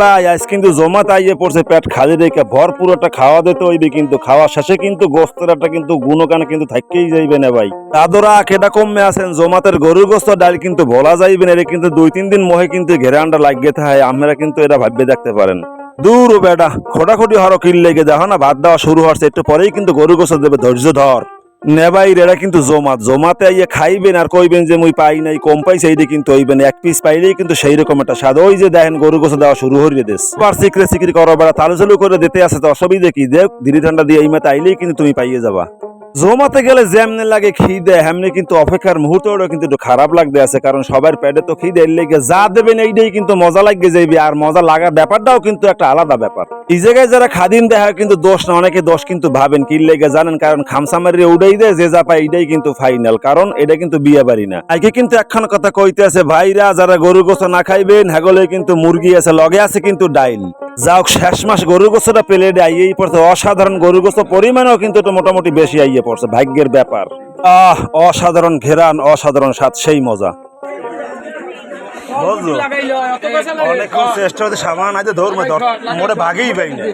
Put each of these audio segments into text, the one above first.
ভাই, আজ কিন্তু জমা তাইয়ে পড়ছে, পেট খালি রেখে ভরপুর একটা খাওয়া দিতে হইবে কিন্তু, খাওয়া শেষে কিন্তু গোস্তের একটা কিন্তু কিন্তু থাকতেই যাইবে না ভাই। তাদরা খেটা কমে আছেন, জমাতের গরুর গোস্ত ডাল কিন্তু বলা যাইবে না এটা কিন্তু দুই তিন দিন মহে কিন্তু ঘেরানটা লাগিয়ে থাকে আমরা কিন্তু এটা ভাববে দেখতে পারেন। দূর বেটা, খোটাখুটি হরো কিল লেগে দেখো না, ভাত দেওয়া শুরু হচ্ছে, একটু পরেই কিন্তু গরু গোস্ত দেবে, ধৈর্য ধর। নেবাই এরা কিন্তু জমাত। জমাতে আইয়ে খাইবেন আর কইবেন যে মুই পাই নাই, কম পাই সেইটা কিন্তু হইবেন। এক পিস পাইলেই কিন্তু সেই রকম একটা স্বাদ। ওই যে দেখেন গরু গোসা দেওয়া শুরু হরিয়ে দেশ। আর সিকরে সিকরি করো বেড়া তালু চালু করে দিতে আসে তো, অসুবিধে কি? দেখ, ধীরে ঠান্ডা দিয়ে এই মাতে আইলেই কিন্তু তুমি পাইয়ে যাবা। জমাতে গেলে যেমনি লাগে খিদে, হেমনি কিন্তু অপেক্ষার মুহূর্তটা কিন্তু একটু খারাপ লাগতে আছে, কারণ সবার পেটে তো খিদে লেগে যা দেবেন এইটাই কিন্তু মজা লাগবে যাইবে, আর মজা লাগার ব্যাপারটাও কিন্তু একটা আলাদা ব্যাপার। এই জায়গায় যারা খাদিম, দেখা কিন্তু দোষ না, অনেকে দোষ কিন্তু ভাবেন, কি লেগে জানেন? কারণ খামসামারি উড়াই দেয়, যে যা পায় এটাই কিন্তু ফাইনাল কারণ এটা কিন্তু বিয়ে বাড়ি না। আগে কিন্তু একখান কথা কইতে আছে, ভাইরা, যারা গরু গোছ না খাইবেন, হাগলে কিন্তু মুরগি আছে, লগে আছে কিন্তু ডাইল। যাও শেষ মাস গরু গোছটা প্লেটে আইয়েই পড়ছে অসাধারণ গরু গোছ পরিমাণেও কিন্তু একটু মোটামুটি বেশি আইয়ে পড়ছে ভাগ্যের ব্যাপার। আহ অসাধারণ ঘেরান অসাধারণ স্বাদ সেই মজা। বুঝলো? অনেকক্ষণ চেষ্টা হতে সামান আছে ধর্ম মোটে ভাগেই পাই না।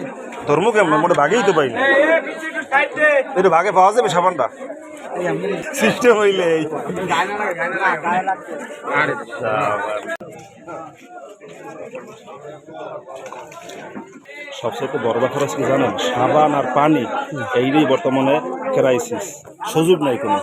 ধর্ম কেমন? মোটে ভাগেই তো পাই না। এটা ভাগে পাওয়া যাবে সাবানটা? সবচেয়ে বড় ব্যাপার আছে কি জানেন? সাবান আর পানি এইটাই বর্তমানে ক্রাইসিস সুযোগ নাই কোনো।